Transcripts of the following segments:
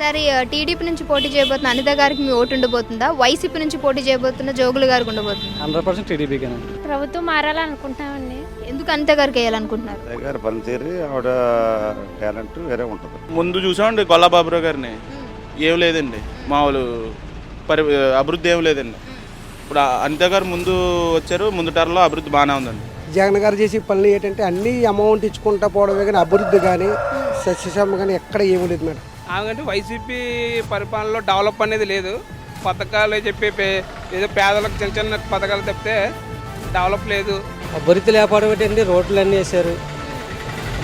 ఈసారి టీడీపీ నుంచి పోటీ చేయబోతున్న అనిత గారికి మీ ఓటు ఉండబోతుందా? వైసీపీ నుంచి పోటీ చేయబోతున్న జోగులు గారికి ఉండబోతుందా? హండ్రెడ్ పర్సెంట్ ప్రభుత్వం మారాలనుకుంటామండి ఎందుకు అనిత గారికి వేయాలనుకుంటున్నారు? గారి పనితీరు ఆవిడ టాలెంట్ వేరే ఉంటుంది. ముందు చూసామండి గొల్లాబాబురావు గారిని. ఏం లేదండి. మామూలు పరి అభివృద్ధి ఏం లేదండి. ఇప్పుడు అనిత గారు ముందు వచ్చారు ముందు టర్లో అభివృద్ధి బాగానే ఉందండి. జగన్ గారు చేసే పనులు ఏంటంటే అన్ని అమౌంట్ ఇచ్చుకుంటా పోవడమే కానీ అభివృద్ధి కానీ సస్యశ్యామ కానీ ఎక్కడ ఏమీ లేదు మేడం. ఆమెకంటే వైసీపీ పరిపాలనలో డెవలప్ అనేది లేదు. పథకాలు చెప్పి ఏదో పేదలకు చిన్న చిన్న పథకాలు తప్పితే డెవలప్ లేదు. అభివృద్ధి లేకపోవడం ఏంటండి రోడ్లు అన్నీ వేశారు.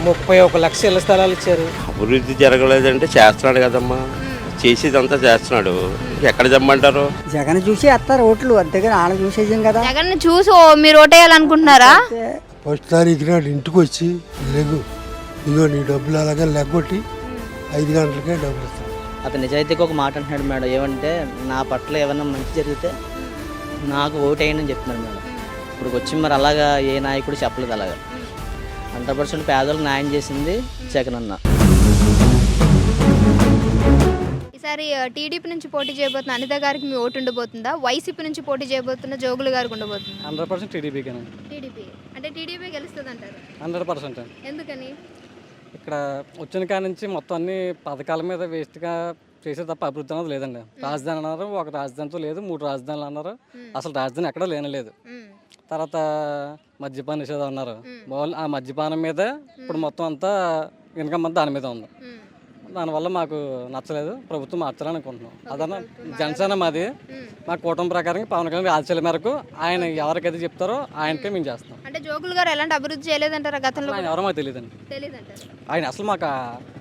ముప్పై ఒక లక్ష ఇళ్ళ స్థలాలు ఇచ్చారు. అభివృద్ధి జరగలేదంటే చేస్తున్నాడు కదమ్మా. చేసేదంతా చేస్తున్నాడు. ఎక్కడ జమ్మంటారు? జగన్ చూసి వేస్తారు ఓట్లు అంతేగాని వాళ్ళని చూసేసాం కదా. జగన్ చూసి ఓ మీరు ఓటేయాలనుకుంటున్నారా ఫస్ట్ తారీఖు నాడు ఇంటికి వచ్చి లేగు ఇదిగో నీ డబ్బులు అలాగే లెగ్గొట్టి ఐదు గంటలకే డబ్బులు ఇస్తాను అతను నిజాయితీకి ఒక మాట అంటున్నాడు మేడం. ఏమంటే నా పట్ల ఏమన్నా మంచి జరిగితే నాకు ఓటు అని చెప్తున్నాడు మేడం. ఇప్పుడు వచ్చి మరి అలాగా ఏ నాయకుడు చెప్పలేదు అలాగా. హండ్రెడ్ పర్సెంట్ పేదలకు న్యాయం చేసింది జగన్ అన్న. ఈసారి టీడీపీ నుంచి పోటీ చేయబోతున్న అనిత గారికి మీ ఓటు ఉండబోతుందా? వైసీపీ నుంచి పోటీ చేయబోతున్న జోగులు గారికి ఉండబోతుందా? హండ్రెడ్ పర్సెంట్ టీడీపీకేనండి. టీడీపీ. అంటే టీడీపీ గెలుస్తుంది అంటారు హండ్రెడ్ పర్సెంట్. ఎందుకని? ఇక్కడ వచ్చిన కాడ నుంచి మొత్తం అన్ని పథకాల మీద వేస్ట్గా చేసే తప్ప అభివృద్ధి అనేది లేదండి. రాజధాని అన్నారు ఒక రాజధానితో లేదు మూడు రాజధానులు అన్నారు. అసలు రాజధాని ఎక్కడ లేనే లేదు మ్మ్. తర్వాత మద్యపాన నిషేధం అన్నారు. ఆ మద్యపానం మీదే ఇప్పుడు మొత్తం అంతా ఇన్కమ్ అంతా దాని మీద ఉంది. దానివల్ల మాకు నచ్చలేదు. ప్రభుత్వం మార్చాలని అనుకుంటున్నాం. అదన్నా జనసేన మాది. మా కూటమి ప్రకారం పవన్ కళ్యాణ్ ఆశల మేరకు ఆయన ఎవరికైతే చెప్తారో ఆయనకే మేము చేస్తాం. అంటే జోగులు గారు ఎలాంటి అభివృద్ధి చేయలేదంటారా గతంలో ఆయన ఎవరో మాకు తెలియదండి. ఆయన అసలు మాకు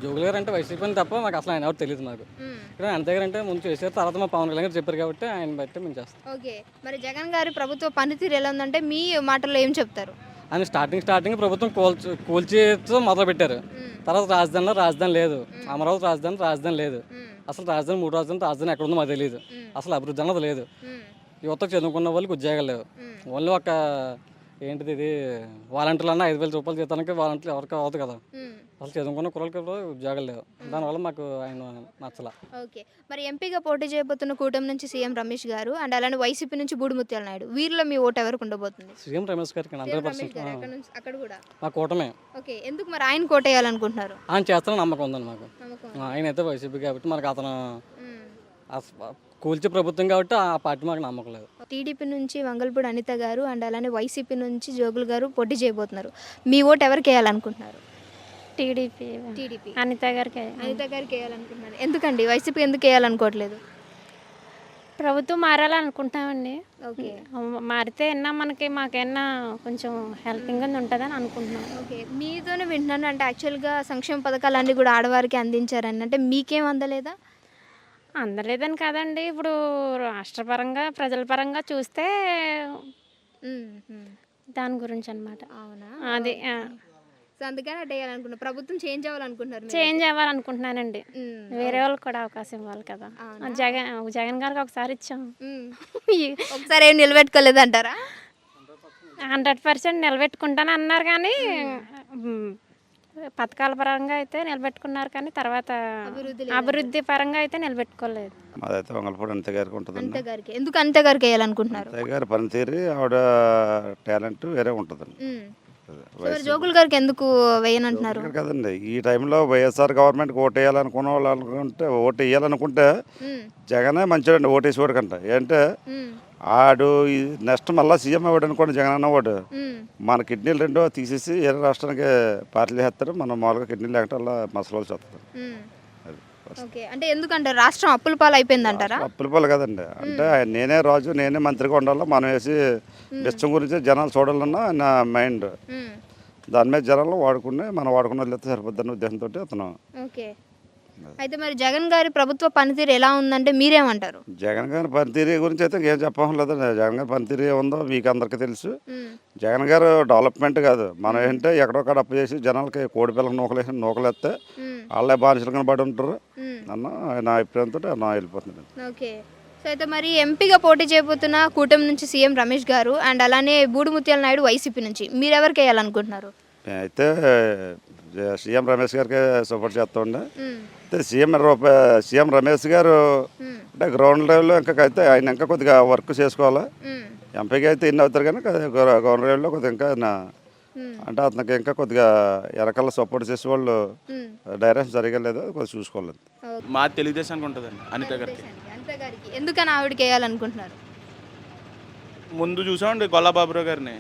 జోగులు గారు అంటే వైసీపీ తప్ప మాకు అసలు ఆయన ఎవరు తెలియదు మాకు. ఇక్కడ ఆయన దగ్గర అంటే ముందు చేశారు తర్వాత మా పవన్ కళ్యాణ్ గారు చెప్పారు కాబట్టి ఆయన బట్టి మేము చేస్తాం. ఓకే. మరి జగన్ గారి ప్రభుత్వ పనితీరు ఎలా ఉందంటే మీ మాటల్లో ఏం చెప్తారు? ఆయన స్టార్టింగ్ స్టార్టింగ్ ప్రభుత్వం కూల్చి కూల్చేతో మొదలు పెట్టారు తర్వాత రాజధానిలో రాజధాని లేదు. అమరావతి రాజధాని రాజధాని లేదు. అసలు రాజధాని మూడు రాజధాని రాజధాని ఎక్కడ ఉందో మాకు తెలియదు అసలు అభివృద్ధి అన్నది లేదు. యువత చదువుకున్న వాళ్ళకి ఉద్యోగాలు లేవు. ఓన్లీ ఒక ఏంటిది ఇది వాలంటీర్లు అన్న ఐదు వేల రూపాయలు జీతానికి వాలంటీర్లు ఎవరికి అవ్వదు కదా. అసలు చదువుకున్న కుర్రలకి కూడా ఉద్యోగాలు లేవు. దానివల్ల మాకు ఆయన నచ్చల. ఓకే. మరి ఎంపీగా పోటీ చేయబోతున్న కూటమి నుంచి సీఎం రమేష్ గారు అండ్ అలానే వైసీపీ నుంచి బూడిముత్యాల నాయుడు వీరిలో మీ ఓటు ఎవరికి ఉండబోతుంది? సీఎం రమేష్ గారికి హండ్రెడ్ పర్సెంట్ అక్కడ కూడా? మా కూటమే. ఓకే. ఎందుకు మరి ఆయన కోటేయాలనుకుంటున్నారు ఆయన చేస్తానని నమ్మకం ఉందండి మాకు. ఆయన అయితే వైసీపీ కాబట్టి మనకు అతను కూల్చే ప్రభుత్వం కాబట్టి ఆ పార్టీ మాకు నమ్మకం లేదు. టీడీపీ నుంచి వంగల్పూడి అనిత గారు అండ్ అలానే వైసీపీ నుంచి జోగులు గారు పోటీ చేయబోతున్నారు. మీ ఓటు ఎవరికి వేయాలనుకుంటున్నారు? TDP TDP. అనిత గారికి అనిత గారికి వేయాలనుకుంటున్నారు ఎందుకండి? వైసీపీ ఎందుకు వేయాలనుకోవట్లేదు? ప్రభుత్వం మారాలనుకుంటామండి. ఓకే. మారితే ఎన్నా మనకి మాకైనా కొంచెం హెల్పింగ్ ఉంటుందని అనుకుంటున్నాం. ఓకే. మీతోనే వింటున్నాను. అంటే యాక్చువల్గా సంక్షేమ పథకాలు అన్నీ కూడా ఆడవారికి అందించారని. అంటే మీకేం అందలేదా? అందలేదని కాదండి. ఇప్పుడు రాష్ట్రపరంగా ప్రజల పరంగా చూస్తే. దాని గురించి అనమాట అవునా? అది సో అందుకని అటు వేయాలనుకున్నారు ప్రభుత్వం చేంజ్ అవ్వాలనుకుంటున్నారు మీరు. చేంజ్ అవ్వాలనుకుంటున్నానండి. మ్మ్. వేరే వాళ్ళకి కూడా అవకాశం ఇవ్వాలి కదా. జగన్ జగన్ గారికి ఒకసారి ఇచ్చాం. మ్మ్. ఒకసారి ఏం నిలబెట్టుకోలేదంటారా? హండ్రెడ్ పర్సెంట్ నిలబెట్టుకుంటాను అన్నారు కానీ మ్, పథకాల పరంగా అయితే నిలబెట్టుకున్నారు కానీ తర్వాత అభివృద్ధి అభివృద్ధి పరంగా అయితే నిలబెట్టుకోలేదు. మాదైతే వంగలపూడి అనిత గారికి ఉంటుందండి. అనిత గారికి. ఎందుకు అనిత గారికి వేయాలనుకుంటున్నారు? అత్తయ్య గారి పనితీరు ఆవిడ టాలెంట్ వేరే ఉంటుందండి. మ్మ్. జోగుల్ గారికి ఎందుకు వేయనంటున్నారు కదండి ఈ టైంలో వైఎస్ఆర్ గవర్నమెంట్కి ఓటు వేయాలనుకున్న వాళ్ళు అనుకుంటే ఓటు వేయాలనుకుంటే. జగనే మంచివాడండి ఓటేసేవాడు కంట ఏంటంటే. ఆడు నెక్స్ట్ మళ్ళీ సీఎం అవ్వడు అనుకోండి జగన్ అన్నవాడు. మన కిడ్నీలు రెండో తీసేసి వేరే రాష్ట్రానికి పార్టీలు వేస్తారు మనం మామూలుగా కిడ్నీలు అలా మసలు. అది ఓకే అంటే ఎందుకంటారు రాష్ట్రం అప్పుల పాలు అయిపోయిందంటారా అప్పుల పాలు కదండి. అంటే నేనే రాజు నేనే మంత్రిగా ఉండాలి? మనం వేసి బిచ్చం గురించి జనాలు చూడాలన్న నా మైండ్. దాని మీద జనాలు వాడుకునే మనం వాడుకున్న వదిలేస్తే సరిపోద్దన్న ఉద్దేశంతో అతను ఓకే. అయితే మరి జగన్ గారి ప్రభుత్వ పనితీరు ఎలా ఉందంటే మీరేమంటారు? జగన్ గారి పనితీరు గురించి అయితే ఇంకేం చెప్పడం లేదండి జగన్ గారి పనితీరు ఏముందో మీకు అందరికీ తెలుసు. జగన్ గారు డెవలప్మెంట్ కాదు. మనం ఏంటంటే ఎక్కడో కాడ అప్పు చేసి జనాలకి కోడి పిల్లకి నూకలేసి నూకలేస్తే. వాళ్ళే బానిసలు కనబడి ఉంటారు. అన్న నా అభిప్రాయంతో నా వెళ్ళిపోతుంది. ఓకే. సో అయితే మరి ఎంపీగా పోటీ చేయబోతున్న కూటమి నుంచి సీఎం రమేష్ గారు అండ్ అలానే బూడిముత్యాల నాయుడు వైసీపీ నుంచి మీరెవరికి వేయాలనుకుంటున్నారు? అయితే సీఎం రమేష్ గారికి సపోర్ట్ ఉమ్, అయితే సీఎం రూప సీఎం రమేష్ గారు అంటే గ్రౌండ్ లెవెల్లో ఇంకా అయితే ఆయన ఇంకా కొద్దిగా వర్క్ చేసుకోవాలి. ఎంపీగా అయితే ఇన్ని అవుతారు కానీ గ్రౌండ్ లెవెల్లో కొద్దిగా ఇంకా అంటే అతనికి ఇంకా కొద్దిగా వెనకాల సపోర్ట్ చేసే వాళ్ళు. డైరెక్షన్ సరిగా లేదు కొద్దిగా చూసుకోవాలి మా తెలుగుదేశానికి ఉంటుందండి అనిత గారికి. ఎందుకని ఆవిడకి వేయాలనుకుంటున్నారు? ముందు చూసామండి గొల్లబాబురావు గారిని.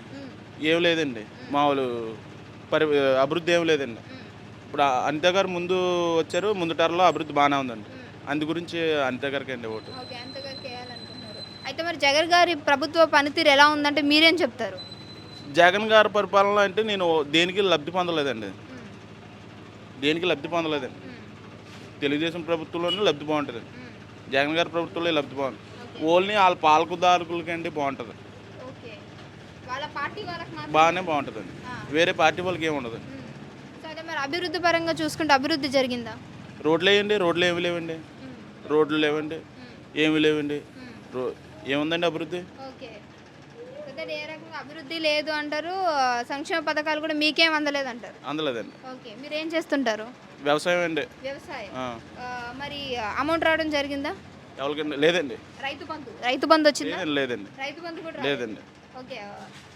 ఏం లేదండి మామూలు పరి అభివృద్ధి ఏం లేదండి. ఇప్పుడు అనిత గారు ముందు వచ్చారు ముందు టర్లో అభివృద్ధి బాగానే ఉందండి. అందు గురించి అనిత గారికి అండి ఓటు అయితే మరి జగన్ గారి ప్రభుత్వ పనితీరు ఎలా ఉందంటే మీరేం చెప్తారు? జగన్ గారి పరిపాలన అంటే నేను దేనికి లబ్ధి పొందలేదండి. దేనికి లబ్ధి పొందలేదండి. తెలుగుదేశం ప్రభుత్వంలోనే లబ్ధి బాగుంటుంది. జగన్ గారి ప్రభుత్వంలో లబ్ధి బాగుంటుంది ఓన్లీ వాళ్ళ పాలకుదారులకండి బాగుంటుంది ఓకే వాళ్ళ పార్టీ వాళ్ళకి మాత్రం బాగానే బాగుంటుందండి. వేరే పార్టీ వాళ్ళకి ఏమి ఉండదు. ఉమ్. సో అదే మరి అభివృద్ధి పరంగా చూసుకుంటే అభివృద్ధి జరిగిందా? రోడ్లు వేయండి రోడ్లు ఏమి లేవండి. రోడ్లు లేవండి ఏమి లేవండి. ఏముందండి అభివృద్ధి? ఏ రకంగా అభివృద్ధి లేదు అంటారు సంక్షేమ పథకాలు కూడా మీకేం అందలేదు అంటారు అందలేదండి. ఓకే. మీరు ఏం చేస్తుంటారు? వ్యవసాయం అండి. వ్యవసాయం. మరి అమౌంట్ రావడం జరిగిందా? ఎవరికండి? లేదండి. రైతు బంధు రైతు బంధు వచ్చిందా? లేదండి రైతు బంధు కూడా. లేదండి. ఓకే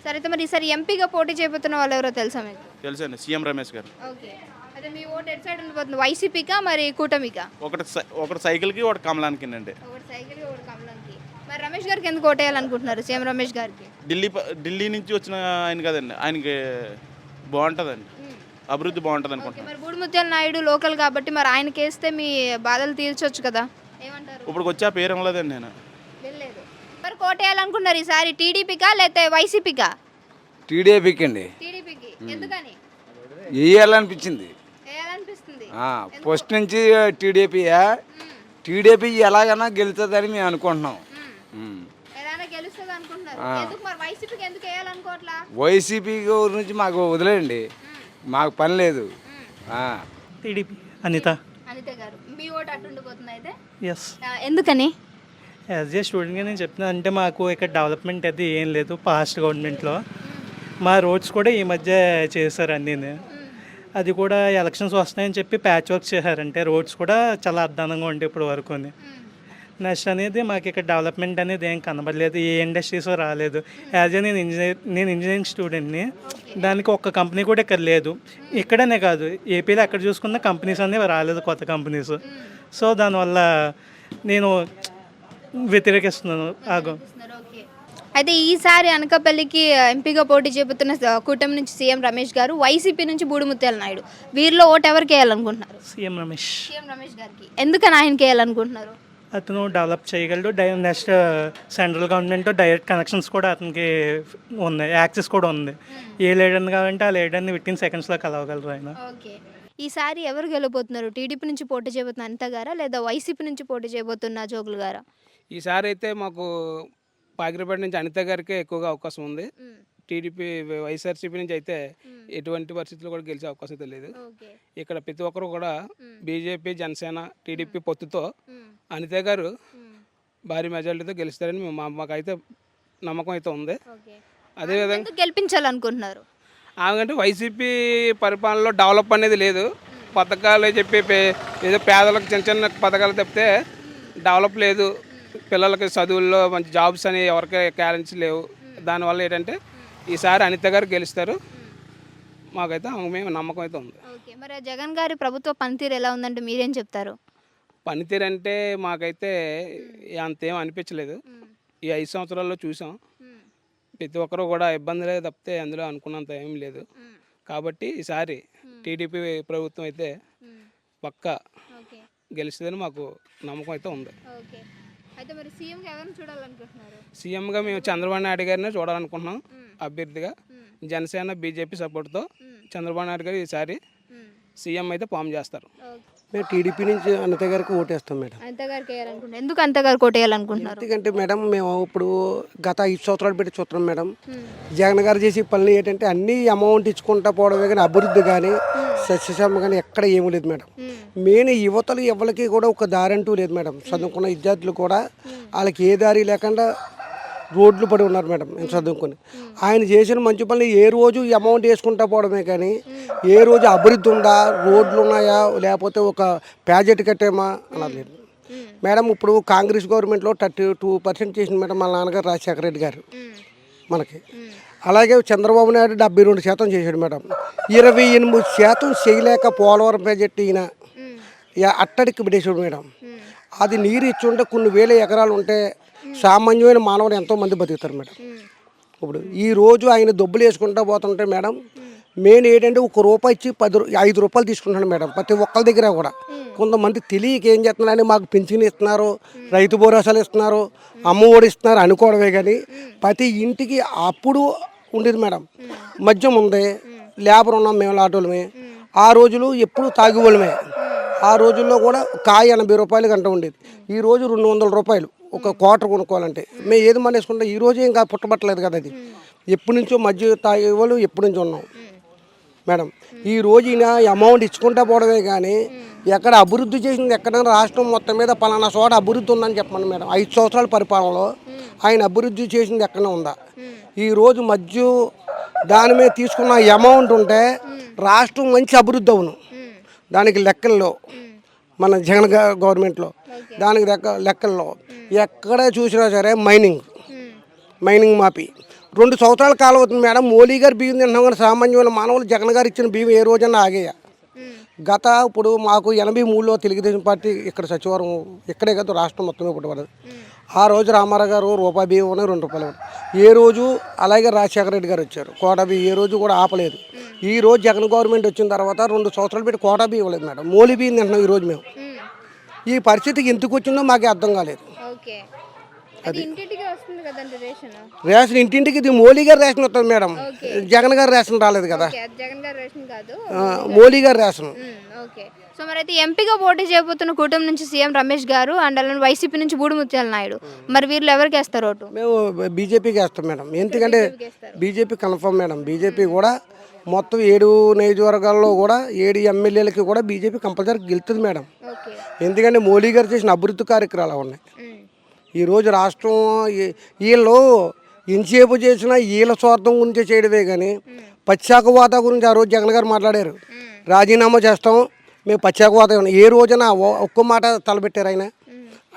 సరే అయితే మరి ఈసారి ఎంపీగా పోటీ చేయబోతున్న వాళ్ళు ఎవరో తెలుసా మీకు? తెలుసండి సీఎం రమేష్ గారు. ఓకే. అదే మీ ఓటు ఎటు సైడ్ ఉండిపోతుంది వైసీపీకా మరి కూటమికా? ఒకటి సై- ఒకటి సైకిల్కి ఒకటి కమలానికి అండి. ఒకటి సైకిల్ ఒకటి కమలంకి మరి రమేష్ గారికి ఎందుకు ఓటేయాలనుకుంటున్నారు? సీఎం రమేష్ గారికి? ఢిల్లీ ప- ఢిల్లీ నుంచి వచ్చిన ఆయన కదండి ఆయనకి బాగుంటుందండి. అభివృద్ధి బాగుంటుంది ఓకే అనుకుంటున్నాను. మరి బూడిముత్యాల నాయుడు లోకల్ కాబట్టి మరి ఆయనకి వేస్తే మీ బాధలు తీర్చొచ్చు కదా? ఏమంటారు? ఇప్పుడు వచ్చి ఆ పేరు లేదండి నేను. మరి కోటేయాలనుకున్నారు ఈసారి టీడీపీకా లేకపోతే వైసీపీకా? టీడీపీకి. అండి టీడీపీకి ఎందుకని వేయాలనిపించింది వేయాలనిపిస్తుంది ఫస్ట్ నుంచి టీడీపీయా? టీడీపీ ఎలాగైనా గెలుతుందని మేము అనుకుంటున్నాం. వైసీపీ గురించి మాకు వదిలేయండి. మాకు పని లేదు. ఆ. టీడీపీ. అనిత. అనిత గారు మీ ఓటు అట్టుండిపోతుంది అయితే? ఎందుకని? యాజ్ ఏ స్టూడెంట్గా నేను చెప్తున్నా అంటే మాకు ఇక్కడ డెవలప్మెంట్ అది ఏం లేదు పాస్ట్ గవర్నమెంట్లో మా రోడ్స్ కూడా ఈ మధ్య చేశారండి అది కూడా ఎలక్షన్స్ వస్తాయని చెప్పి ప్యాచ్ వర్క్ చేశారంటే రోడ్స్ కూడా చాలా అద్దానంగా ఉండే ఇప్పుడు వరకు నెక్స్ట్ అనేది మాకు ఇక్కడ డెవలప్మెంట్ అనేది ఏం కనబడలేదు ఏ ఇండస్ట్రీస్ రాలేదు. యాజ్ ఏ నేను ఇంజనీర్ నేను ఇంజనీరింగ్ స్టూడెంట్ని దానికి ఒక్క కంపెనీ కూడా ఇక్కడ లేదు. ఇక్కడనే కాదు ఏపీలో ఎక్కడ చూసుకున్న కంపెనీస్ అనేవి రాలేదు కొత్త కంపెనీస్ సో దానివల్ల నేను వ్యతిరేకిస్తున్నాను. ఆగం. అయితే ఈసారి అనకాపల్లికి ఎంపీగా పోటీ చేయబోతున్న స- కూటమి నుంచి సీఎం రమేష్ గారు వైసీపీ నుంచి బూడిముత్యాల నాయుడు. వీరిలో ఓటు ఎవరికి వేయాలనుకుంటున్నారు సీఎం రమేష్. సీఎం రమేష్ గారికి. ఎందుకని ఆయనకి వేయాలనుకుంటున్నారు అతను డెవలప్ చేయగలడు. Die next central government direct connections కూడా అతనికి ఉన్నాయి. యాక్సెస్ కూడా ఉంది. ఏ లీడర్ని కావాలంటే ఆ లీడర్ని విత్ ఇన్ సెకండ్స్లో కలవగలరు ఆయన. ఈసారి ఎవరు గెలబోతున్నారు టీడీపీ నుంచి పోటీ చేయబోతున్న అనిత గారా లేదా వైసీపీ నుంచి పోటీ చేయబోతున్న జోగులు గారా? ఈసారి అయితే మాకు పాకిరిపేట నుంచి అనిత గారికే ఎక్కువగా అవకాశం ఉంది. టీడీపీ వైఎస్ఆర్సీపీ నుంచి అయితే ఎటువంటి పరిస్థితుల్లో కూడా గెలిచే అవకాశం అయితే లేదు. ఇక్కడ ప్రతి ఒక్కరు కూడా బీజేపీ జనసేన టీడీపీ పొత్తుతో అనిత గారు భారీ మెజారిటీతో గెలుస్తారని మాకైతే నమ్మకం అయితే ఉంది. అదేవిధంగా గెలిపించాలనుకుంటున్నారు? ఆమెకంటే వైసీపీ పరిపాలనలో డెవలప్ అనేది లేదు. పథకాలు చెప్పి ఏదో పేదలకు చిన్న చిన్న పథకాలు తప్పితే డెవలప్ లేదు. పిల్లలకి చదువుల్లో మంచి జాబ్స్ అని ఎవరికి క్యారెన్స్ లేవు. దానివల్ల ఏంటంటే ఈసారి అనిత గారు గెలుస్తారు. మాకైతే ఆమె మేము నమ్మకం అయితే ఉంది. ఓకే మరి జగన్ గారి ప్రభుత్వ పనితీరు ఎలా ఉందంటే మీరేం చెప్తారు? పనితీరు అంటే మాకైతే అంతేం అనిపించలేదు. ఈ ఐదు సంవత్సరాల్లో చూసాం. ప్రతి ఒక్కరు కూడా ఇబ్బందులే తప్పితే అందులో అనుకున్నంత ఏం లేదు. కాబట్టి ఈసారి టీడీపీ ప్రభుత్వం అయితే పక్కా ఓకే. గెలుస్తుందని మాకు నమ్మకం అయితే ఉంది. అయితే మరి సీఎం ఎవరిని చూడాలనుకుంటున్నారు? సీఎంగా మేము చంద్రబాబు నాయుడు గారినే చూడాలనుకుంటున్నాం అభ్యర్థిగా. జనసేన బీజేపీ సపోర్ట్తో చంద్రబాబు నాయుడు గారు ఈసారి సీఎం అయితే ఫామ్ చేస్తారు. మేము టీడీపీ నుంచి అనిత గారికి ఓటేస్తాం మేడం. అనిత గారికి వేయాలనుకుంటున్నారు. ఎందుకు అనిత గారు కోటేయాలనుకుంటున్నారు ఎందుకంటే మేడం మేము ఇప్పుడు గత ఐదు సంవత్సరాలు పెట్టి చూస్తున్నాం మేడం. జగన్ గారు చేసే పనులు ఏంటంటే అన్ని అమౌంట్ ఇచ్చుకుంటా పోవడమే కానీ అభివృద్ధి కానీ సస్యశ్యామ కానీ ఎక్కడ ఏమీ లేదు మేడం. మెయిన్ యువతలు ఎవరికి కూడా ఒక దారి అంటూ లేదు మేడం. చదువుకున్న విద్యార్థులు కూడా వాళ్ళకి ఏ దారి లేకుండా రోడ్లు పడి ఉన్నారు మేడం నేను చదువుకొని. ఆయన చేసిన మంచి పనులు ఏ రోజు అమౌంట్ వేసుకుంటా పోవడమే కానీ ఏ రోజు అభివృద్ధి ఉందా రోడ్లు ఉన్నాయా లేకపోతే ఒక ప్యాజెట్ కట్టామా అన్నది లేదు. మేడం ఇప్పుడు కాంగ్రెస్ గవర్నమెంట్లో థర్టీ టూ పర్సెంట్ చేసింది మేడం మా నాన్నగారు రాజశేఖర రెడ్డి గారు మనకి. అలాగే చంద్రబాబు నాయుడు డెబ్బై రెండు శాతం చేశాడు మేడం. ఇరవై ఎనిమిది శాతం చేయలేక పోలవరం ప్రాజెక్టు ఈయన అట్టడికి బిడేశాడు మేడం. అది నీరు ఇచ్చుంటే కొన్ని వేల ఎకరాలు ఉంటే సామాన్యమైన మానవులు ఎంతోమంది బతుకుతారు మేడం. ఇప్పుడు ఈ రోజు ఆయన దొబ్బులు వేసుకుంటా పోతుంటే మేడం మెయిన్ ఏంటంటే ఒక రూపాయి ఇచ్చి పది ఐదు రూపాయలు తీసుకుంటున్నాడు మేడం ప్రతి ఒక్కరి దగ్గర కూడా. కొంతమంది తెలియక ఏం చేస్తున్నారని మాకు పెన్షన్ ఇస్తున్నారు రైతు భరోసాలు ఇస్తున్నారు అమ్మ ఒడి ఇస్తున్నారు అనుకోవడమే కానీ ప్రతి ఇంటికి అప్పుడు ఉండేది మేడం. మద్యం ఉంది లేబర్ ఉన్నాం మేము లాటోళ్ళమే. ఆ రోజులు ఎప్పుడు తాగేవాళ్ళమే ఆ రోజుల్లో కూడా కాయ ఎనభై రూపాయలు గంట ఉండేది. ఈ రోజు రెండు వందల రూపాయలు. ఒక క్వార్టర్ కొనుక్కోవాలంటే. మేము ఏది మానేసుకుంటాం ఈ రోజే ఇంకా పుట్టబట్టలేదు కదా అది. ఎప్పటి నుంచో మధ్య తాగేవాళ్ళు ఎప్పటి నుంచో ఉన్నాం. మేడం ఈ రోజున అమౌంట్ ఇచ్చుకుంటా పోవడమే కానీ ఎక్కడ అభివృద్ధి చేసింది ఎక్కడైనా రాష్ట్రం మొత్తం మీద పలానా చోట అభివృద్ధి ఉందని చెప్పండి మేడం. ఐదు సంవత్సరాల పరిపాలనలో ఆయన అభివృద్ధి చేసింది ఎక్కడ ఉందా? ఈరోజు మధ్య దాని మీద తీసుకున్న అమౌంట్ ఉంటే రాష్ట్రం మంచి అభివృద్ధి అవును. దానికి లెక్కల్లో మన జగన్ గవర్నమెంట్లో దానికి లెక్క లెక్కల్లో. ఎక్కడ చూసినా సరే మైనింగ్. మైనింగ్ మాపి రెండు సంవత్సరాల కాలం అవుతుంది మేడం. మోడీ గారు బియ్యం తింటున్నాం కానీ సామాన్యమైన మానవులు జగన్ గారు ఇచ్చిన బియ్యం ఏ రోజన్నా ఆగేయా? గత ఇప్పుడు మాకు ఎనభై మూడులో తెలుగుదేశం పార్టీ ఇక్కడ సచివారం ఇక్కడే కదా రాష్ట్రం మొత్తమే పుట్టబడదు. ఆ రోజు రామారావు గారు రూపాయి బియ్యం ఉన్నాయి రెండు రూపాయలు. ఏ రోజు అలాగే రాజశేఖర రెడ్డి గారు వచ్చారు. కోటా బియ్యం ఏ రోజు కూడా ఆపలేదు. ఈ రోజు జగన్ గవర్నమెంట్ వచ్చిన తర్వాత రెండు సంవత్సరాలు పెట్టి కోటా బియ్యం ఇవ్వలేదు మేడం. మోలీ బియ్యం తింటున్నాం ఈ రోజు మేము. ఈ పరిస్థితికి ఎందుకు వచ్చిందో మాకు అర్థం కాలేదు. అది. రేషన్? ఇంటింటికి ఇది మోలీ గారు రేషన్ వస్తుంది మేడం. జగన్ గారు రేషన్ రాలేదు కదా. మోలీ గారు రేషన్. సో మరి అయితే ఎంపీగా పోటీ చేయబోతున్న కూటమి నుంచి సీఎం రమేష్ గారు అండ్ అలానే వైసీపీ నుంచి బూడిముత్యాల నాయుడు. మరి వీళ్ళు ఎవరికి వేస్తారు ఓటు? మేము బీజేపీకి వేస్తాం మేడం. ఎందుకంటే బీజేపీ కన్ఫర్మ్ మేడం. బీజేపీ కూడా మొత్తం ఏడు నియోజకవర్గాల్లో కూడా ఏడు ఎమ్మెల్యేలకి కూడా బీజేపీ కంపల్సరీ గెలుతుంది మేడం. ఎందుకంటే మోడీ గారు చేసిన అభివృద్ధి కార్యక్రమాలు ఉన్నాయి. ఈరోజు రాష్ట్రం ఈ- వీళ్ళు ఎంతసేపు చేసినా వీళ్ళ స్వార్థం గురించే చేయడమే కానీ పశ్చాకవాత గురించి ఆ రోజు జగన్ గారు మాట్లాడారు. రాజీనామా చేస్తాం మేము పశ్చాకవాత ఏ రోజున ఒ- ఒక్క మాట తలపెట్టారు ఆయన?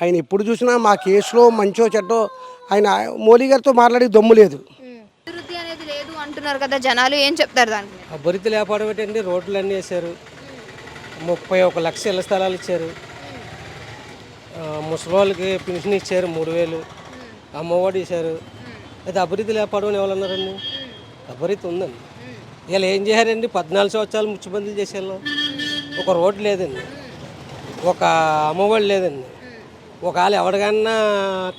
ఆయన ఎప్పుడు చూసినా మా కేసులో మంచో చెడ్డో ఆయన మోడీ గారితో మాట్లాడే దమ్ము లేదు. అభివృద్ధి అనేది లేదు అంటున్నారు కదా జనాలు ఏం చెప్తారు దానికి? అభివృద్ధి లేకపోవడం అన్నీ వేశారు. ముప్పై ఒక లక్ష ఇళ్ళ స్థలాలు ఇచ్చారు. ముసలి వాళ్ళకి పెన్షన్ ఇచ్చారు మూడు వేలు. అమ్మఒడి ఇచ్చారు. అయితే అభివృద్ధి లేకపోవడం ఎవరన్నారండి? అభివృద్ధి ఉందండి. వీళ్ళు ఏం చేశారండి? పద్నాలుగు సంవత్సరాలు ముఖ్యమంత్రులు చేసేవాళ్ళు ఒక రోడ్డు లేదండి. ఒక అమ్మఒడి లేదండి. ఒకవేళ ఎవరికన్నా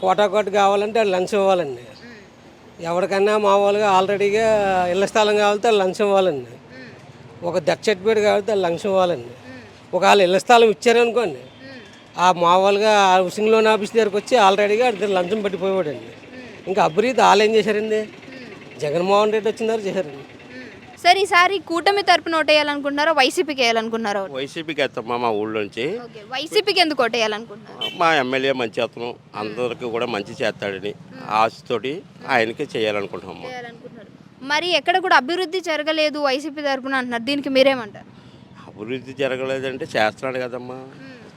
కోటా కోట కావాలంటే లంచం ఇవ్వాలండి. ఎవరికన్నా మామూలుగా ఆల్రెడీగా ఇళ్ళ స్థలం కావాలంటే వాళ్ళు లంచం ఇవ్వాలండి. ఒక దక్ష సర్టిఫికేట్ కావాలంటే లంచం ఇవ్వాలండి. ఒకవేళ ఇళ్ళ స్థలం ఇచ్చారనుకోండి ఆ మామూలుగా హౌసింగ్ లోన్ ఆఫీస్ దగ్గరకు వచ్చి ఆల్రెడీగా అద్దరు లంచం పట్టిపోయాడండి ఇంకా అభివృద్ధి వాళ్ళు ఏం చేశారండి? జగన్మోహన్ రెడ్డి వచ్చిన తర్వాత చేశారండి. సరే ఈసారి కూటమి తరపున ఓటేయాలనుకుంటున్నారా? వైసీపీకి వేయాలనుకుంటున్నారా ఓటు? వైసీపీకి వేస్తామా మా ఊళ్ళోంచి ఓకే వైసీపీకి ఎందుకు ఓటేయాలనుకుంటున్నారు? మా ఎమ్మెల్యే మంచి అతను. అందరికీ కూడా మంచి చేస్తాడని ఆశతోటి ఆయనకి చేయాలనుకుంటున్నాము మరి ఎక్కడ కూడా అభివృద్ధి జరగలేదు వైసీపీ తరపున అంటున్నారు. దీనికి మీరేమంటారు? అభివృద్ధి జరగలేదంటే చేస్తున్నాడు కదమ్మా.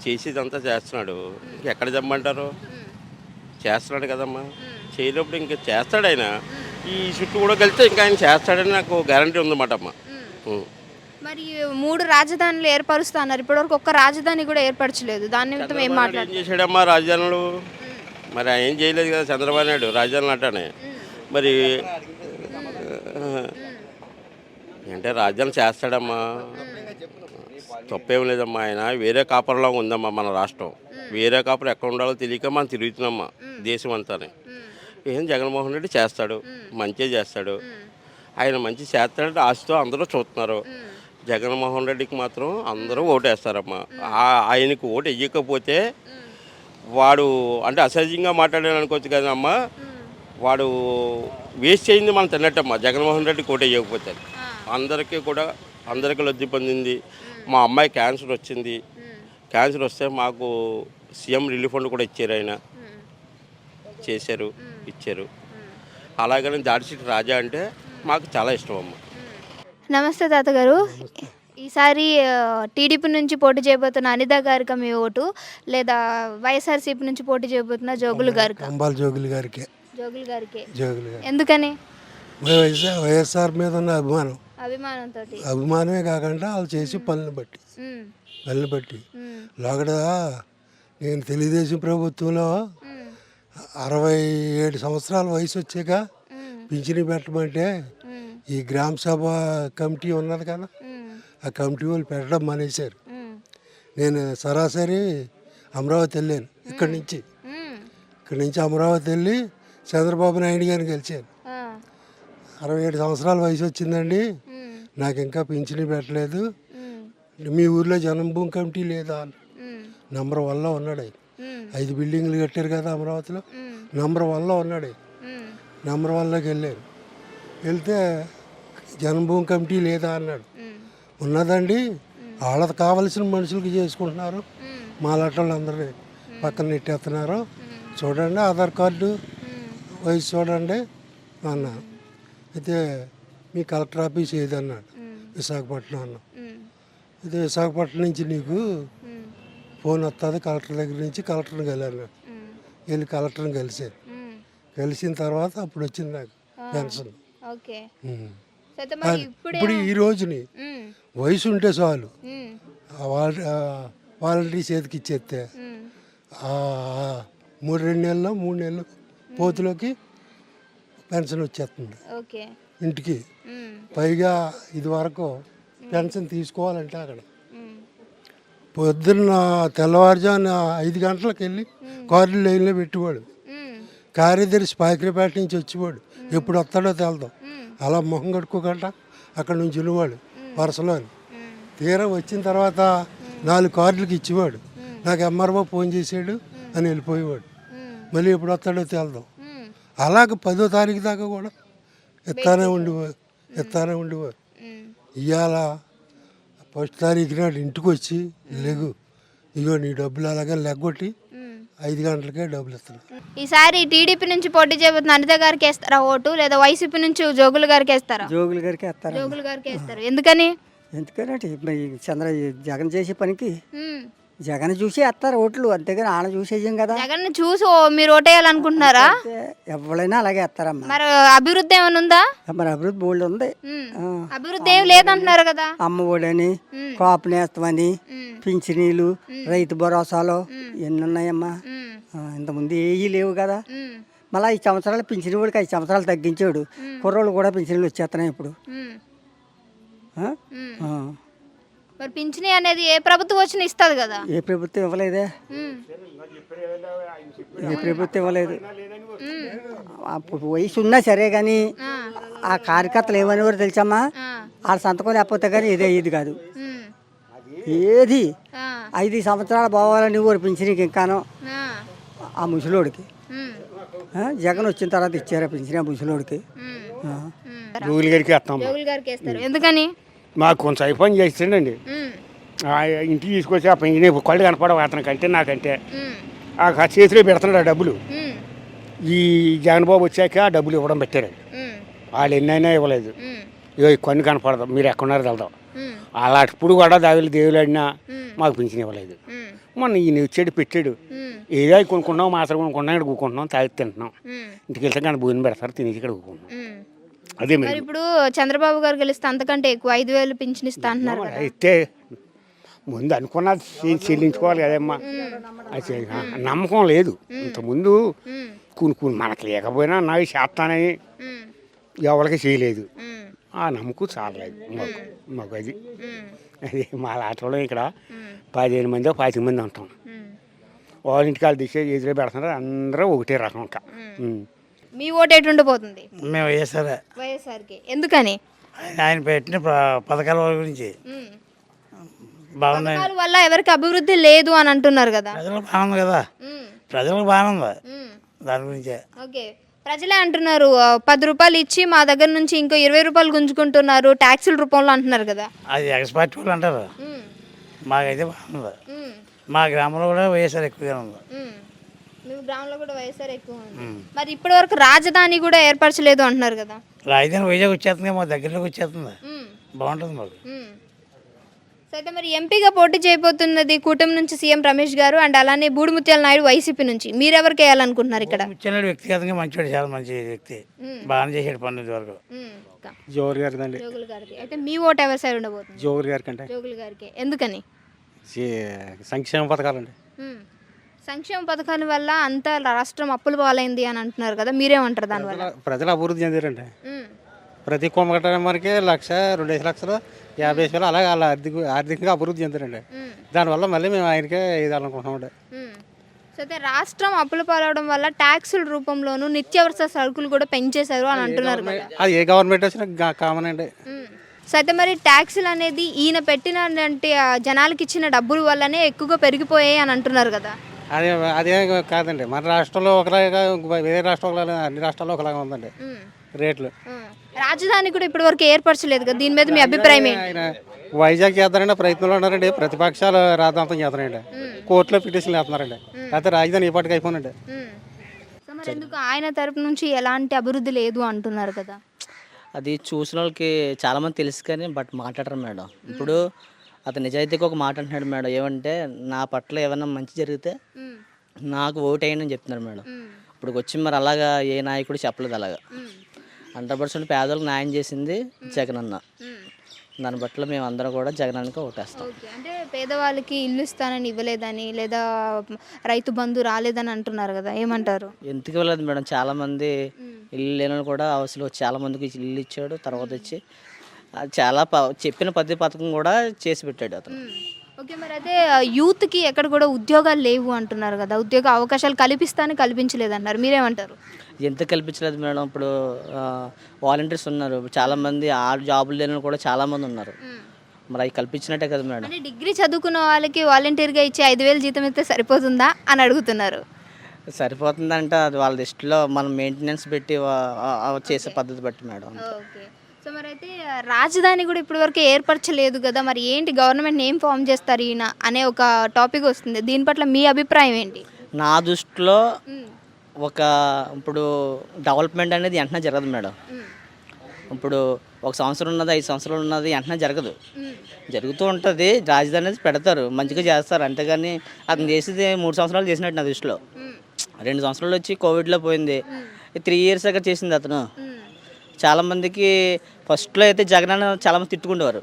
చేసేదంతా చేస్తున్నాడు. ఎక్కడ జమ్మంటారు? చేస్తున్నాడు కదమ్మా. చేయనప్పుడు ఇంకా చేస్తాడు ఆయన. ఈ చుట్టూ కూడా కలిస్తే ఇంకా ఆయన చేస్తాడని నాకు గ్యారంటీ ఉందన్నమాట అమ్మ. మరి మూడు రాజధానులు ఏర్పరుస్తా అన్నారు ఇప్పటివరకు ఒక్క రాజధాని కూడా ఏర్పరచలేదు. దాని నిమిత్తం ఏం మాట్లాడారు చేశాడమ్మా రాజధానులు? మరి ఆయన ఏం చేయలేదు కదా చంద్రబాబు నాయుడు. రాజధానులు అంటానే. మరి అంటే రాజధాని చేస్తాడమ్మా. తప్పేం లేదమ్మా ఆయన. వేరే కాపర్లో ఉందమ్మా మన రాష్ట్రం. వేరే కాపర్ ఎక్కడ ఉండాలో తెలియక మనం తిరుగుతున్నామ్మా దేశం అంతానే ఏం జగన్మోహన్ రెడ్డి చేస్తాడు? మంచిగా చేస్తాడు. ఆయన మంచి చేస్తాడంటే ఆశతో అందరూ చూస్తున్నారు. జగన్మోహన్ రెడ్డికి మాత్రం అందరూ ఓటేస్తారమ్మా. ఆయనకు ఓటు వేయకపోతే వాడు అంటే అసహజంగా మాట్లాడాను అనుకోవచ్చు కదా అమ్మ వాడు వేస్ట్ చేయింది మనం తిన్నట్టమ్మా జగన్మోహన్ రెడ్డికి ఓటు వేయకపోతే. అందరికీ కూడా అందరికీ లబ్ధి పొందింది. మా అమ్మాయి క్యాన్సర్ వచ్చింది. క్యాన్సర్ వస్తే మాకు సీఎం రిలీఫ్ ఫండ్ కూడా ఇచ్చారు ఆయన. చేశారు ఇచ్చారు. అలాగని దాడిసిటి రాజా అంటే మాకు చాలా ఇష్టం అమ్మ. నమస్తే తాతగారు. ఈసారి టీడీపీ నుంచి పోటీ చేయబోతున్న అనిత గారికి మీ ఓటు లేదా వైఎస్ఆర్సీపీ నుంచి పోటీ చేయబోతున్న జోగులు గారికి? కంబాల జోగులు గారికి. జోగులు గారికి. జోగులు గారు ఎందుకని? వైఎస్ఆర్ మీద ఉన్న అభిమానం. అభిమానంతో అభిమానమే కాకుండా వాళ్ళు చేసే పనులు బట్టి. పనులు బట్టి. లోగడ నేను తెలుగుదేశం ప్రభుత్వంలో అరవై ఏడు సంవత్సరాల వయసు వచ్చాక పింఛని పెట్టమంటే ఈ గ్రామ సభ కమిటీ ఉన్నది కదా ఆ కమిటీ వాళ్ళు పెట్టడం మానేశారు. నేను సరాసరి అమరావతి వెళ్ళాను ఇక్కడి నుంచి. ఇక్కడి నుంచి అమరావతి వెళ్ళి చంద్రబాబు నాయుడు గారిని కలిశాను. అరవై ఏడు సంవత్సరాల వయసు వచ్చిందండి. నాకు ఇంకా పింఛన్ పెట్టలేదు. మీ ఊర్లో జనం భూమి కమిటీ లేదా నంబర్ వన్లో ఉన్నాడు ఐదు బిల్డింగ్లు కట్టారు కదా అమరావతిలో. నంబర్ వన్లో ఉన్నాడు నంబర్ వన్లోకి వెళ్ళాను వెళ్తే జన్మభూమి కమిటీ లేదా అన్నాడు. ఉన్నదండి వాళ్ళకి కావలసిన మనుషులకి చేసుకుంటున్నారు. మా అందరినీ పక్కన నెట్టేస్తున్నారు. చూడండి ఆధార్ కార్డు వయసు చూడండి అన్నా. అయితే మీ కలెక్టర్ ఆఫీస్ ఏదన్నాడు? విశాఖపట్నం అన్న అయితే విశాఖపట్నం నుంచి నీకు ఫోన్ వస్తుంది కలెక్టర్ దగ్గర నుంచి కలెక్టర్ని కలిగాను వెళ్ళి కలెక్టర్ని కలిశాను. కలిసిన తర్వాత అప్పుడు వచ్చింది నాకు పెన్షన్. ఇప్పుడే ఈ రోజుని వయసు ఉంటే చాలు. ఉమ్, ఆ వాల- ఆ వాలంటరీ చేతికి ఇచ్చేస్తే మూడు రెండు నెలలు మూడు నెలలు పోతులోకి పెన్షన్ వచ్చేస్తుంది. ఓకే. ఇంటికి. పైగా ఇది వరకు పెన్షన్ తీసుకోవాలంటే అక్కడ. పొద్దున్న తెల్లవారుజామున ఐదు గంటలకు వెళ్ళి కార్డు లైన్లో పెట్టేవాడు. కార్యదర్శి పాకిరిపేట నుంచి వచ్చేవాడు. ఎప్పుడు వస్తాడో తెలదాం. అలా మొహం కట్టుకోకుండా అక్కడ నుంచి ఉన్నవాడు వరుసలో తీరా వచ్చిన తర్వాత నాలుగు కార్డులకి ఇచ్చేవాడు. నాకు ఎంఆర్ఓ ఫోన్ చేసాడు అని వెళ్ళిపోయేవాడు. మళ్ళీ ఎప్పుడు వస్తాడో తెలదాం. అలాగ పదో తారీఖు దాకా కూడా ఎత్తానే ఉండేవారు ఎత్తానే ఉండేవారు ఉమ్. ఇవాళ ఫస్ట్ తారీఖు నాడు ఇంటికి వచ్చి లేగు. ఇగో నీ డబ్బులు అలాగే లెగ్గొట్టి ఐదు గంటలకే డబ్బులు ఇస్తున్నాను ఈసారి టీడీపీ నుంచి పోటీ చేయబోతున్న అనిత గారికి వేస్తారా ఓటు? లేదా వైసీపీ నుంచి జోగులు గారికి వేస్తారా? జోగులు గారికి వేస్తారు జోగులు గారికి వేస్తారు. ఎందుకని? ఎందుకంటే చంద్ర జగన్ చేసే పనికి జగన్ చూసి వేస్తారు ఓట్లు అంతేగాని ఆడ చూసేయం కదా. జగన్ చూసి ఓ మీరు ఓటేయాలనుకుంటున్నారా? ఎవరైనా అలాగే వేస్తారమ్మా మరి అభివృద్ధి ఏమైనా ఉందా? మరి అభివృద్ధి బోల్డ్ ఉంది. ఉమ్, ఆ, అభివృద్ధి ఏం లేదంటున్నారు కదా. అమ్మ ఒడని కాపు నేస్తమని పింఛనీలు రైతు భరోసాలు ఎన్ని ఉన్నాయమ్మా? ఉమ్, ఆ, ఇంతకుముందు ఏవి లేవు కదా. ఉమ్, మళ్ళీ ఐదు సంవత్సరాలు పింఛని వాడికి ఐదు సంవత్సరాలు తగ్గించాడు. కుర్రోళ్ళు కూడా పింఛనీలు వచ్చేస్తున్నాయి ఇప్పుడు. ఉమ్, ఆ? ఉమ్. ఆ. మరి పింఛని అనేది ఏ ప్రభుత్వం వచ్చినా ఇస్తుంది కదా. ఏ ప్రభుత్వం ఇవ్వలేదే? ఏ ప్రభుత్వం ఇవ్వలేదు. అప్పుడు వయసు ఉన్నా సరే కానీ ఆ. కార్యకర్తలు ఏమనేవారు తెలుసమ్మా? వాళ్ళ సంతకం లేకపోతే కానీ ఇదే ఇది కాదు. ఏది? ఆ, ఐదు సంవత్సరాలు పోవాలని ఊరు పింఛనీకి ఇంకాను? ఆ, ఆ ముసలోడికి. ఆ, జగన్ వచ్చిన తర్వాత ఇచ్చారు పింఛన్ ఆ ముసలోడికి. ఆ. జోగులు గారికి ఎందుకని? మాకు కొంచెం చేస్తుండండి. ఉమ్, ఆ ఇంటికి తీసుకొచ్చి ఆ పెంచిన కళ్ళు కనపడవు అతనికంటే నాకంటే. ఆ చేతిలో పెడుతున్నాడు ఆ డబ్బులు. ఈ జగన్బాబు వచ్చాక ఆ డబ్బులు ఇవ్వడం పెట్టారు ఉమ్, వాళ్ళు ఎన్నైనా ఇవ్వలేదు. ఇగో కొన్ని కనపడదు మీరు ఎక్కడున్నారో వెళ్దాం ఉమ్, అలా ఇప్పుడు కూడా దావులు దేవులు ఆడినా ఉమ్. మాకు పింఛన్ ఇవ్వలేదు. మొన్న ఈయన వచ్చాడు పెట్టాడు. ఏదో కొనుక్కున్నాం మాత్రం కొనుక్కున్నాం ఇక్కడ కూకుంటున్నాం తాగి తింటున్నాం. ఇంటికి వెళ్తే కానీ భోజనం పెడతారు తినేసి ఇక్కడ కూకుంటున్నాం. అదే మరి. ఇప్పుడు చంద్రబాబు గారు గెలిస్తే అంతకంటే ఎక్కువ ఐదు వేలు పింఛన్ ఇస్తా అంటున్నారు కదా. అయితే ముందు అనుకున్నది చె- చెల్లించుకోవాలి కదమ్మా. ఆ, నమ్మకం లేదు. ఇంతకుముందు ఉమ్, కొన్ని కొన్ని మనకు లేకపోయినా నాకు చేస్తానని ఉమ్, ఎవరికి చేయలేదు. ఉమ్, ఆ నమ్మకం చాలలేదు మాకు. మాకు అది. ఉమ్, అది మా ఆటలో ఇక్కడ పదిహేను మంది పాతిక మంది ఉంటాం. ఉమ్. వాళ్ళ ఇంటికి వాళ్ళు దిశ ఎదురు పెడుతున్నారు అందరూ ఒకటే రకం ఇంకా. మీ ఓటు ఎటు ఉండిపోతుంది? మేము వేసారా వైఎస్ఆర్కి. ఎందుకని? ఆయన పెట్టిన పథకాల గురించి. ఉమ్. బాగున్నాయి. పథకాల వల్ల ఎవరికి అభివృద్ధి లేదు అని అంటున్నారు కదా. ప్రజలకు బాగుంది కదా. ఉమ్, ప్రజలకు బాగుంది? ఉమ్. దాని గురించే. ఓకే. ప్రజలే అంటున్నారు ఆ, పది రూపాయలు ఇచ్చి మా దగ్గర నుంచి ఇంకో ఇరవై రూపాయలు గుంజుకుంటున్నారు ట్యాక్సుల రూపంలో అంటున్నారు కదా. అది ఎక్స్పర్ట్ వాళ్ళు అంటారు. ఉమ్, మాకైతే బాగుంది. ఉమ్, మా గ్రామంలో కూడా వైఎస్ఆర్ ఎక్కువగా ఉంది. ఉమ్. మీ గ్రామంలో కూడా వైఎస్ఆర్ ఎక్కువ ఉంది. మరి ఇప్పటి వరకు రాజధాని కూడా ఏర్పరచలేదు అంటున్నారు కదా. రాజధాని వైజాగ్ వచ్చేస్తుంది మా దగ్గరలోకి వచ్చేస్తుంది. బాగుంటుంది మాకు. అయితే మరి ఎంపీగా పోటీ చేయబోతున్నది కూటమి నుంచి సీఎం రమేష్ గారు అండ్ అలానే బూడిముత్యాల నాయుడు వైసీపీ నుంచి. మీరెవరికి వేయాలనుకుంటున్నారు ఇక్కడ? ముచ్చెన్నాడు వ్యక్తిగతంగా మంచివాడు చాలా మంచి వ్యక్తి. బాగానే చేసాడు పనులు జోరు గారికి అండి జోగులు గారికి అయితే మీ ఓటు ఎవరి సైడ్ ఉండబోతుంది? జోరు గారికి అంటే జోగులు గారికి. ఎందుకని? సంక్షేమ పథకాలండి. మ్మ్. సంక్షేమ పథకాల వల్ల అంతా రాష్ట్రం అప్పులు పాలైంది అని అంటున్నారు కదా మీరేమంటారు దానివల్ల ప్రజలు అభివృద్ధి చెందారండి. ప్రతి కుమ్మకటానికి లక్ష రెండేసి లక్షలు యాభై వేలు అలాగే వాళ్ళ ఆర్థిక ఆర్థికంగా అభివృద్ధి చెందారండి. దానివల్ల మళ్ళీ మేము ఆయనకే ఇదాలనుకుంటున్నామండి. సో అయితే రాష్ట్రం అప్పులు పాలవడం వల్ల ట్యాక్సుల రూపంలోనూ నిత్యావసర సరుకులు కూడా పెంచేశారు అని అంటున్నారు అది ఏ గవర్నమెంట్ వచ్చినా కామన్ అండి. సో అయితే మరి ట్యాక్సులు అనేది ఈయన పెట్టిన జనాలకి ఇచ్చిన డబ్బుల వల్లనే ఎక్కువగా పెరిగిపోయాయి అని అంటున్నారు కదా అదే అదే కాదండి. మన రాష్ట్రంలో ఒకలాగా వేరే రాష్ట్రం ఒకలాగా అన్ని రాష్ట్రాల్లో ఒకలాగా ఉందండి. రేట్లు. రాజధాని కూడా ఇప్పటివరకు ఏర్పరచలేదు కదా? దీని మీద మీ అభిప్రాయం ఆయన వైజాగ్ చేస్తారండి ప్రయత్నంలో ఉన్నారండి. ప్రతిపక్షాలు రాద్దాంతం చేస్తారండి. కోర్టులో పిటిషన్లు వేస్తున్నారండి. అయితే రాజధాని ఈ పాటికి అయిపోయినండి మ్మ్. సో మరి ఎందుకు ఆయన తరపు నుంచి ఎలాంటి అభివృద్ధి లేదు అంటున్నారు కదా? అది చూసిన వాళ్ళకి చాలామంది తెలుసు కానీ బట్ మాట్లాడరు మేడం. ఇప్పుడు అతను నిజాయితీగా ఒక మాట అంటున్నాడు మేడం. ఏమంటే నా పట్ల ఏమైనా మంచి జరిగితే. నాకు ఓటు అని చెప్తున్నారు మేడం. ఇప్పుడు వచ్చి మరి అలాగా ఏ నాయకుడు చెప్పలేదు అలాగా. హండ్రెడ్ పర్సెంట్ పేదలకు న్యాయం చేసింది జగన్ అన్న. దాని పట్ల మేము అందరం కూడా జగనానికి ఓటేస్తాం. అంటే పేదవాళ్ళకి ఇల్లు ఇస్తానని ఇవ్వలేదని లేదా రైతు బంధు రాలేదని అంటున్నారు కదా ఏమంటారు? ఎందుకు ఇవ్వలేదు మేడం? చాలా మంది ఇల్లు లేని వాళ్ళు కూడా అవసరం చాలా మందికి ఇల్లు ఇచ్చాడు తర్వాత వచ్చి చాలా చెప్పిన పద్ధతి పథకం కూడా చేసి పెట్టాడు అతను. ఓకే మరి అయితే యూత్కి ఎక్కడ కూడా ఉద్యోగాలు లేవు అంటున్నారు కదా ఉద్యోగ అవకాశాలు కల్పిస్తానని కల్పించలేదన్నారు. మీరేమంటారు? ఎంత కల్పించలేదు మేడం ఇప్పుడు వాలంటీర్స్ ఉన్నారు. చాలా మంది ఆ జాబులు లేని కూడా చాలా మంది ఉన్నారు మరి అవి కల్పించినట్టే కదా మేడం. డిగ్రీ చదువుకున్న వాళ్ళకి వాలంటీర్గా ఇచ్చే ఐదు వేలు జీతం ఇస్తే సరిపోతుందా అని అడుగుతున్నారు. సరిపోతుందంటే అది వాళ్ళ దృష్టిలో మనం మెయింటెనెన్స్ పెట్టి చేసే పద్ధతి బట్టి మేడం. ఓకే. సో మరి అయితే రాజధాని కూడా ఇప్పటివరకు ఏర్పరచలేదు కదా మరి ఏంటి గవర్నమెంట్ ఏం ఫామ్ చేస్తారు ఈయన అనే ఒక టాపిక్ వస్తుంది. దీని పట్ల మీ అభిప్రాయం ఏంటి? నా దృష్టిలో ఒక ఇప్పుడు డెవలప్మెంట్ అనేది వెంటనే జరగదు మేడం. ఇప్పుడు ఒక సంవత్సరం ఉన్నది ఐదు సంవత్సరాలు ఉన్నది వెంటనే జరగదు. జరుగుతూ ఉంటుంది రాజధాని అనేది పెడతారు మంచిగా చేస్తారు అంతేగాని అతను చేసేది మూడు సంవత్సరాలు చేసినట్టు నా దృష్టిలో. రెండు సంవత్సరాలు వచ్చి కోవిడ్లో పోయింది. త్రీ ఇయర్స్ దగ్గర చేసింది అతను. చాలామందికి ఫస్ట్లో అయితే జగన్ అన్న చాలామంది తిట్టుకుండేవారు.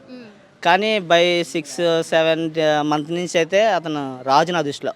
కానీ బై సిక్స్ సెవెన్ మంత్ నుంచి అయితే అతను రాజు నా దృష్టిలో